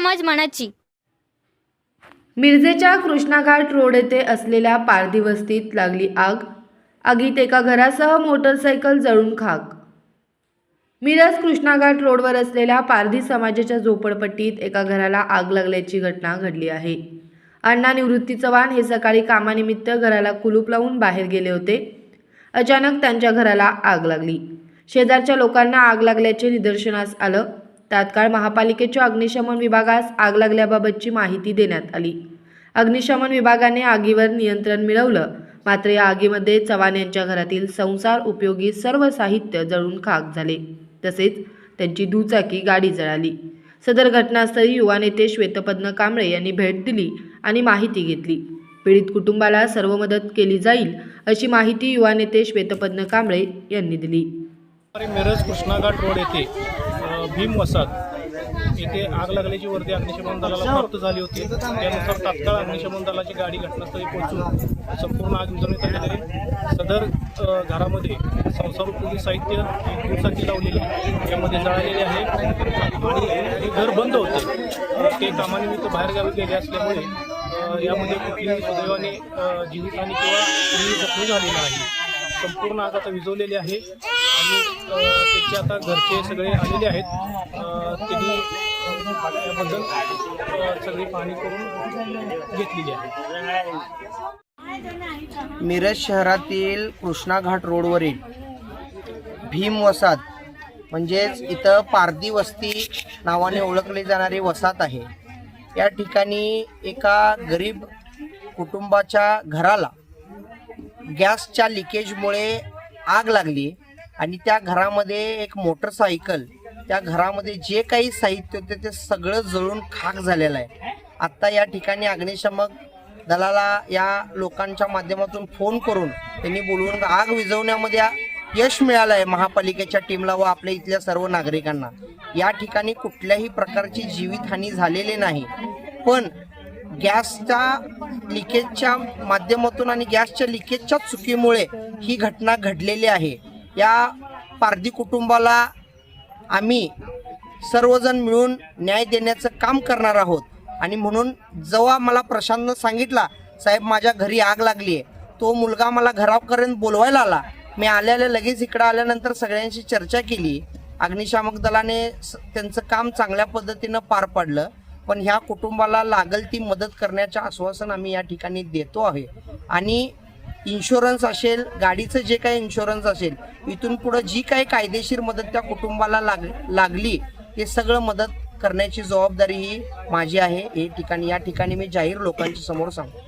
वाहनाची मिरजेच्या कृष्णाघाट रोड येथे असलेल्या पारधी वस्तीत लागली आग. आगीत एका घरासह मोटरसायकल जळून खाक. मिरज कृष्णाघाट रोडवर असलेल्या पारधी समाजाच्या झोपडपट्टीत एका घराला आग लागल्याची घटना घडली आहे. अण्णा निवृत्ती चव्हाण हे सकाळी कामानिमित्त घराला कुलूप लावून बाहेर गेले होते. अचानक त्यांच्या घराला आग लागली. शेजारच्या लोकांना आग लागल्याचे निदर्शनास आलं. तात्काळ महापालिकेच्या अग्निशमन विभागास आग लागल्याबाबतची माहिती देण्यात आली. अग्निशमन विभागाने आगीवर नियंत्रण मिळवलं. मात्र या आगीमध्ये चव्हाण यांच्या घरातील संसार उपयोगी सर्व साहित्य जळून खाक झाले. तसेच त्यांची दुचाकी गाडी जळाली. सदर घटनास्थळी युवा नेते श्वेतपद्म कांबळे यांनी भेट दिली आणि माहिती घेतली. पीडित कुटुंबाला सर्व मदत केली जाईल अशी माहिती युवा नेते श्वेतपद्म कांबळे यांनी दिली. मिरज कृष्णाघाट रोड येथे भीम वसाहत. येथे आग लागल्याची वर्दी अग्निशमन दलाला प्राप्त झाली होती. त्यानुसार तात्काळ अग्निशमन दलाची गाडी घटनास्थळी पोहोचून संपूर्ण आग विझवण्यात आली आहे सदर घरामध्ये संसारोपयोगी साहित्य एक दिवसाची लावलेली यामध्ये जळालेले आहे. आणि हे घर बंद होते. ते कामानिमित्त बाहेरगावी गेले असल्यामुळे यामध्ये कुठलीही सुदैवाने जीवितहानी किंवा जखमी झालेली नाही. संपूर्ण आग आता विझवलेली आहे. आणि अ, आता घरचे सगळे आलेले आहेत. त्यांनी याबद्दल सगळी पाहणी करून घेतलेली आहे. मिरज शहरातील कृष्णा घाट रोडवरील भीम वसाहत म्हणजेच इथं पारधी वस्ती नावाने ओळखली जाणारी वसाहत आहे. या ठिकाणी एका गरीब कुटुंबाच्या घराला गॅसच्या लिकेजमुळे आग लागली. आणि त्या घरामध्ये एक मोटरसायकल त्या घरामध्ये जे काही साहित्य होते ते सगळं जळून खाक झालेलं आहे. आत्ता या ठिकाणी अग्निशमक दलाला या लोकांच्या माध्यमातून फोन करून त्यांनी बोलवून आग विझवण्यामध्ये यश मिळालं आहे महापालिकेच्या टीमला व आपल्या इथल्या सर्व नागरिकांना. या ठिकाणी कुठल्याही प्रकारची जीवितहानी झालेली नाही. पण गॅसच्या लिकेजच्या माध्यमातून आणि गॅसच्या लिकेजच्या चुकीमुळे ही घटना घडलेली आहे. या पारधी कुटुंबाला आम्ही सर्वजण मिळून न्याय देण्याचं काम करणार आहोत. आणि म्हणून जेव्हा मला प्रशांतनं सांगितला साहेब माझ्या घरी आग लागली आहे तो मुलगा मला घरापर्यंत बोलवायला आला. मी आल्याला लगेच इकडं आल्यानंतर सगळ्यांशी चर्चा केली. अग्निशामक दलाने स- त्यांचं काम चांगल्या पद्धतीनं पार पाडलं. पण ह्या कुटुंबाला लागल ती मदत करण्याचं आश्वासन आम्ही या ठिकाणी देतो आहे. आणि इन्शुरन्स असेल गाडीचं जे काही इन्शुरन्स असेल इथून पुढं जी काही कायदेशीर मदत त्या कुटुंबाला लाग लागली ते सगळं मदत करण्याची जबाबदारी ही माझी आहे. हे ठिकाणी या ठिकाणी मी जाहीर लोकांच्या समोर सांगतो.